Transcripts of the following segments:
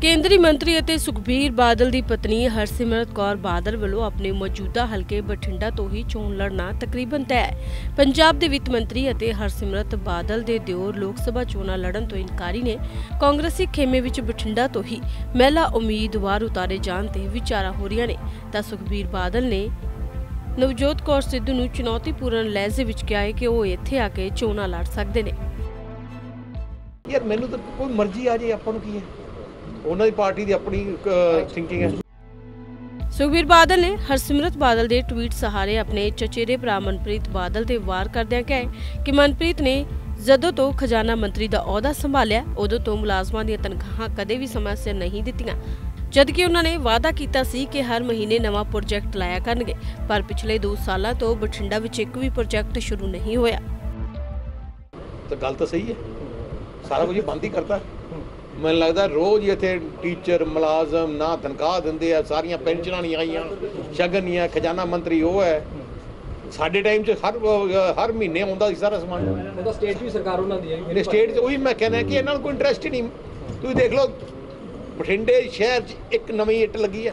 ਕੇਂਦਰੀ ਮੰਤਰੀ ਅਤੇ ਸੁਖਬੀਰ ਬਾਦਲ ਦੀ ਪਤਨੀ ਹਰਸਿਮਰਤ ਕੌਰ ਬਾਦਲ ਵੱਲੋਂ ਆਪਣੇ ਮੌਜੂਦਾ ਹਲਕੇ ਬਠਿੰਡਾ ਤੋਂ ਹੀ ਚੋਣ ਲੜਨਾ ਤਕਰੀਬਨ ਤੈਅ ਹੈ। ਪੰਜਾਬ ਦੇ ਵਿੱਤ ਮੰਤਰੀ ਅਤੇ ਹਰਸਿਮਰਤ ਬਾਦਲ ਦੇ ਦਿਓਰ ਲੋਕ ਸਭਾ ਚੋਣਾਂ ਲੜਨ ਤੋਂ ਇਨਕਾਰੀ ਨੇ ਕਾਂਗਰਸੀ ਖੇਮੇ ਵਿੱਚ ਬਠਿੰਡਾ ਤੋਂ ਹੀ ਮਹਿਲਾ ਉਮੀਦਵਾਰ ਉਤਾਰੇ ਜਾਣ ਤੇ ਵਿਚਾਰਾਂ ਹੋ ਰਹੀਆਂ ਨੇ। ਤਾਂ ਸੁਖਬੀਰ ਬਾਦਲ ਨੇ ਨਵਜੋਤ ਕੌਰ ਸਿੱਧੂ ਨੂੰ ਚੁਣੌਤੀਪੂਰਨ ਲਹਿਜ਼ੇ ਵਿੱਚ ਕਿਹਾ ਹੈ ਕਿ ਉਹ ਇੱਥੇ ਆ ਕੇ ਚੋਣਾਂ ਲੜ ਸਕਦੇ ਨੇ। ਯਾਰ ਮੈਨੂੰ ਤਾਂ ਕੋਈ ਮਰਜ਼ੀ ਆ ਜੇ, ਆਪਾਂ ਨੂੰ ਕੀ ਹੈ? ਉਹਨਾਂ ਦੀ ਪਾਰਟੀ ਦੀ ਆਪਣੀ ਥਿੰਕਿੰਗ ਹੈ। ਸੁਖਬੀਰ ਬਾਦਲ ਨੇ ਹਰਸਿਮਰਤ ਬਾਦਲ ਦੇ ਟਵੀਟ ਸਹਾਰੇ ਆਪਣੇ ਚਚੇਰੇ ਭਰਾ ਮਨਪ੍ਰੀਤ ਬਾਦਲ ਤੇ ਵਾਰ ਕਰਦਿਆਂ ਕਿਹਾ ਕਿ ਮਨਪ੍ਰੀਤ ਨੇ ਜਦੋਂ ਤੋਂ ਖਜ਼ਾਨਾ ਮੰਤਰੀ ਦਾ ਅਹੁਦਾ ਸੰਭਾਲਿਆ ਉਦੋਂ ਤੋਂ ਮੁਲਾਜ਼ਮਾਂ ਦੀਆਂ ਤਨਖਾਹਾਂ ਕਦੇ ਵੀ ਸਮੇਂ ਸਿਰ ਨਹੀਂ ਦਿੱਤੀਆਂ। ਜਦਕਿ ਉਹਨਾਂ ਨੇ ਵਾਅਦਾ ਕੀਤਾ ਸੀ ਕਿ ਹਰ ਮਹੀਨੇ ਨਵਾਂ ਪ੍ਰੋਜੈਕਟ ਲਾਇਆ ਕਰਨਗੇ ਪਰ ਪਿਛਲੇ 2 ਸਾਲਾਂ ਤੋਂ ਬਠਿੰਡਾ ਵਿੱਚ ਇੱਕ ਵੀ ਪ੍ਰੋਜੈਕਟ ਸ਼ੁਰੂ ਨਹੀਂ ਹੋਇਆ। ਤਾਂ ਗੱਲ ਤਾਂ ਸਹੀ ਹੈ। ਸਾਰਾ ਕੁਝ ਬੰਦ ਹੀ ਕਰਤਾ। ਮੈਨੂੰ ਲੱਗਦਾ ਰੋਜ਼ ਇੱਥੇ ਟੀਚਰ ਮੁਲਾਜ਼ਮ ਨਾ ਤਨਖਾਹ ਦਿੰਦੇ ਆ ਸਾਰੀਆਂ ਪੈਨਸ਼ਨਾਂ ਨਹੀਂ ਆਈਆਂ ਸ਼ਗਨ ਨਹੀਂ ਆ ਖਜ਼ਾਨਾ ਮੰਤਰੀ ਉਹ ਹੈ। ਸਾਡੇ ਟਾਈਮ 'ਚ ਹਰ ਹਰ ਮਹੀਨੇ ਆਉਂਦਾ ਸੀ ਸਾਰਾ ਸਮਾਨ। ਉਹਦਾ ਸਟੇਟ ਵੀ ਸਰਕਾਰ ਉਹਨਾਂ ਦੀ ਹੈ ਮੇਰੇ ਸਟੇਟ 'ਚ ਉਹੀ ਮੈਂ ਕਹਿੰਦਾ ਕਿ ਇਹਨਾਂ ਨੂੰ ਕੋਈ ਇੰਟਰਸਟ ਹੀ ਨਹੀਂ। ਤੁਸੀਂ ਦੇਖ ਲਓ ਬਠਿੰਡੇ ਸ਼ਹਿਰ 'ਚ ਇੱਕ ਨਵੀਂ ਇੱਟ ਲੱਗੀ ਆ।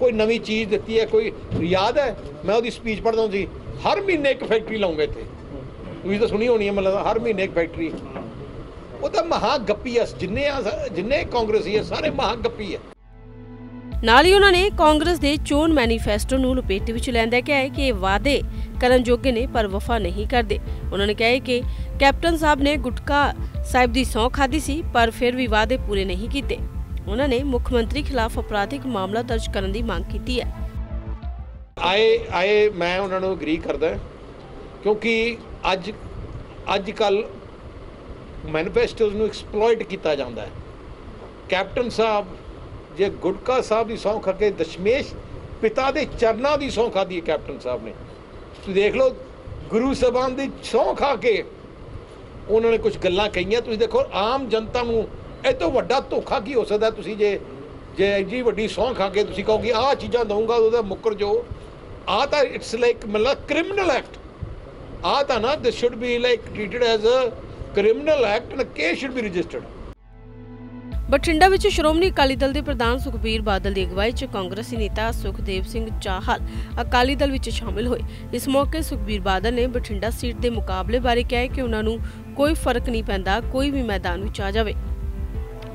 ਕੋਈ ਨਵੀਂ ਚੀਜ਼ ਦਿੱਤੀ ਹੈ ਕੋਈ ਯਾਦ ਹੈ? ਮੈਂ ਉਹਦੀ ਸਪੀਚ ਪੜ੍ਹਦਾ ਸੀ ਹਰ ਮਹੀਨੇ ਇੱਕ ਫੈਕਟਰੀ ਲਾਉਂਗੇ ਇੱਥੇ। ਤੁਸੀਂ ਤਾਂ ਸੁਣੀ ਹੋਣੀ ਹੈ ਮਤਲਬ ਹਰ ਮਹੀਨੇ ਇੱਕ ਫੈਕਟਰੀ ਉਹ ਤਾਂ ਮਹਾ ਗੱਪੀ ਆ ਜਿੰਨੇ ਆ ਜਿੰਨੇ ਕਾਂਗਰਸੀ ਆ ਸਾਰੇ ਮਹਾ ਗੱਪੀ ਆ। ਨਾਲ ਹੀ ਉਹਨਾਂ ਨੇ ਕਾਂਗਰਸ ਦੇ ਚੋਣ ਮੈਨੀਫੈਸਟੋ ਨੂੰ ਲਪੇਟ ਵਿੱਚ ਲੈਂਦਿਆਂ ਕਿਹਾ ਹੈ ਕਿ ਇਹ ਵਾਅਦੇ ਕਰਨ ਜੋਗੇ ਨੇ ਪਰ ਵਫਾ ਨਹੀਂ ਕਰਦੇ। ਉਹਨਾਂ ਨੇ ਕਿਹਾ ਕਿ ਕੈਪਟਨ ਸਾਹਿਬ ਨੇ ਗੁਟਕਾ ਸਾਹਿਬ ਦੀ ਸੌਂ ਖਾਦੀ ਸੀ ਪਰ ਫਿਰ ਵੀ ਵਾਅਦੇ ਪੂਰੇ ਨਹੀਂ ਕੀਤੇ। ਉਹਨਾਂ ਨੇ ਮੁੱਖ ਮੰਤਰੀ ਖਿਲਾਫ ਅਪਰਾਧਿਕ ਮਾਮਲਾ ਦਰਜ ਕਰਨ ਦੀ ਮੰਗ ਕੀਤੀ ਹੈ। ਆਏ ਆਏ ਮੈਂ ਉਹਨਾਂ ਨੂੰ ਅਗਰੀ ਕਰਦਾ ਕਿਉਂਕਿ ਅੱਜ ਅੱਜ ਕੱਲ ਮੈਨੀਫੈਸਟੋਜ਼ ਨੂੰ ਐਕਸਪਲੋਇਟ ਕੀਤਾ ਜਾਂਦਾ ਹੈ। ਕੈਪਟਨ ਸਾਹਿਬ, ਜੇ ਗੁਟਕਾ ਸਾਹਿਬ ਦੀ ਸੌਂ ਖਾ ਕੇ, ਦਸ਼ਮੇਸ਼ ਪਿਤਾ ਦੇ ਚਰਨਾਂ ਦੀ ਸੌਂ ਖਾਦੀ ਹੈ ਕੈਪਟਨ ਸਾਹਿਬ ਨੇ। ਤੁਸੀਂ ਦੇਖ ਲਓ, ਗੁਰੂ ਸਾਹਿਬਾਨ ਦੀ ਸੌਂ ਖਾ ਕੇ ਉਹਨਾਂ ਨੇ ਕੁਝ ਗੱਲਾਂ ਕਹੀਆਂ। ਤੁਸੀਂ ਦੇਖੋ, ਆਮ ਜਨਤਾ ਨੂੰ ਇਹ ਤੋਂ ਵੱਡਾ ਧੋਖਾ ਕੀ ਹੋ ਸਕਦਾ ਤੁਸੀਂ ਜੇ ਜੇ ਜੀ ਵੱਡੀ ਸੌਂ ਖਾ ਕੇ ਤੁਸੀਂ ਕਹੋਗੇ, ਆਹ ਚੀਜ਼ਾਂ ਦਊਂਗਾ, ਉਹਦਾ ਮੁੱਕਰ ਜੋ। ਆ ਤਾਂ ਇਟਸ ਲਾਈਕ ਮਤਲਬ ਕ੍ਰਿਮੀਨਲ ਐਕਟ ਆ ਤਾਂ ਨਾ this should be like treated as a criminal act and case should be registered Bathinda ਵਿੱਚ ਸ਼੍ਰੋਮਣੀ ਅਕਾਲੀ ਦਲ ਦੇ ਪ੍ਰਧਾਨ ਸੁਖਬੀਰ ਬਾਦਲ ਦੀ ਅਗਵਾਈ 'ਚ ਕਾਂਗਰਸੀ ਨੇਤਾ ਸੁਖਦੇਵ ਸਿੰਘ ਚਾਹਲ ਅਕਾਲੀ ਦਲ ਵਿੱਚ ਸ਼ਾਮਿਲ ਹੋਏ। ਇਸ ਮੌਕੇ ਸੁਖਬੀਰ ਬਾਦਲ ਨੇ ਬਠਿੰਡਾ ਸੀਟ ਦੇ ਮੁਕਾਬਲੇ ਬਾਰੇ ਕਿਹਾ ਕਿ ਉਹਨਾਂ ਨੂੰ ਕੋਈ ਫ਼ਰਕ ਨਹੀਂ ਪੈਂਦਾ, ਕੋਈ ਵੀ ਮੈਦਾਨ ਵਿੱਚ ਆ ਜਾਵੇ।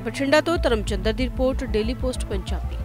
ਬਠਿੰਡਾ ਤੋਂ ਧਰਮਚੰਦਰ ਦੀ ਰਿਪੋਰਟ, ਡੇਲੀ ਪੋਸਟ, ਪੰਜਾਬੀ।